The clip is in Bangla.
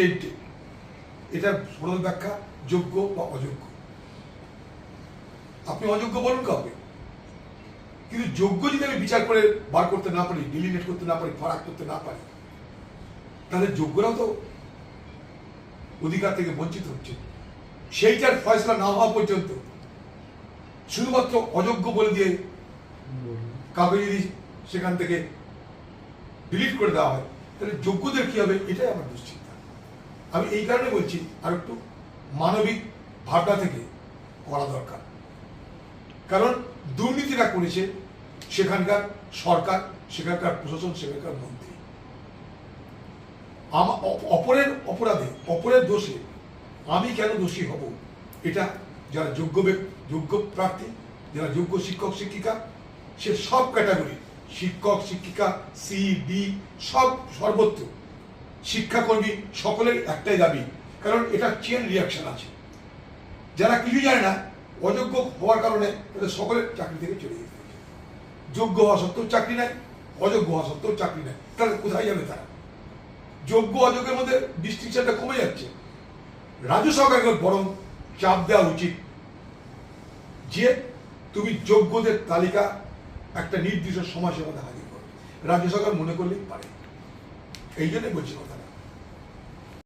আনটেন্টেড এটার সরল ব্যাখ্যা, যোগ্য বা অযোগ্য? আপনি অযোগ্য বলুন কাউকে। কিন্তু যোগ্য যদি আমি বিচার করে বার করতে না পারি ডিলিনেট করতে না পারি, ফারাক করতে না পারি, তাহলে যোগ্যরাও তো অধিকার থেকে বঞ্চিত হচ্ছে। সেইটার ফয়সলা না হওয়া পর্যন্ত শুধুমাত্র অযোগ্য বলে দিয়ে কাউকে যদি সেখান থেকে ডিলিট করে দেওয়া হয়, তাহলে যোগ্যদের কি হবে? এটাই আমার দুশ্চিন্তা। আমি এই কারণে বলছি, আর একটু মানবিক ভাবনা থেকে করা দরকার। কারণ দুর্নীতিটা করেছে সেখানকার সরকার, সেখানকার প্রশাসন, সেখানকার মন্ত্রী। অপরের অপরাধে, অপরের দোষে আমি কেন দোষী হব? এটা যারা যোগ্য যোগ্য প্রার্থী, যারা যোগ্য শিক্ষক, শিক্ষিকা, সে সব ক্যাটাগরি, শিক্ষক, শিক্ষিকা, সি বি সব সর্বত্র শিক্ষাকর্মী সকলের একটাই দাবি, কারণ এটা চেন রিয়াকশন আছে। যারা কিছু জানে না, অযোগ্য হওয়ার কারণে তাদের সকলের চাকরি থেকে চলে যেতে হয়েছে যোগ্য হওয়া সত্ত্বেও চাকরি নেয় অযোগ্য হওয়া সত্ত্বেও চাকরি নেয় তাহলে কোথায় যাবে তারা? যোগ্য অযোগ্যের মধ্যে ডিস্টিংশনটা কমে যাচ্ছে। রাজ্য সরকারকে বরং চাপ দেওয়া উচিত যে তুমি যোগ্যদের তালিকা একটা নির্দিষ্ট মধ্যে হাজির করো রাজ্য সরকার মনে করলেই পারে। এই জন্যই বলছি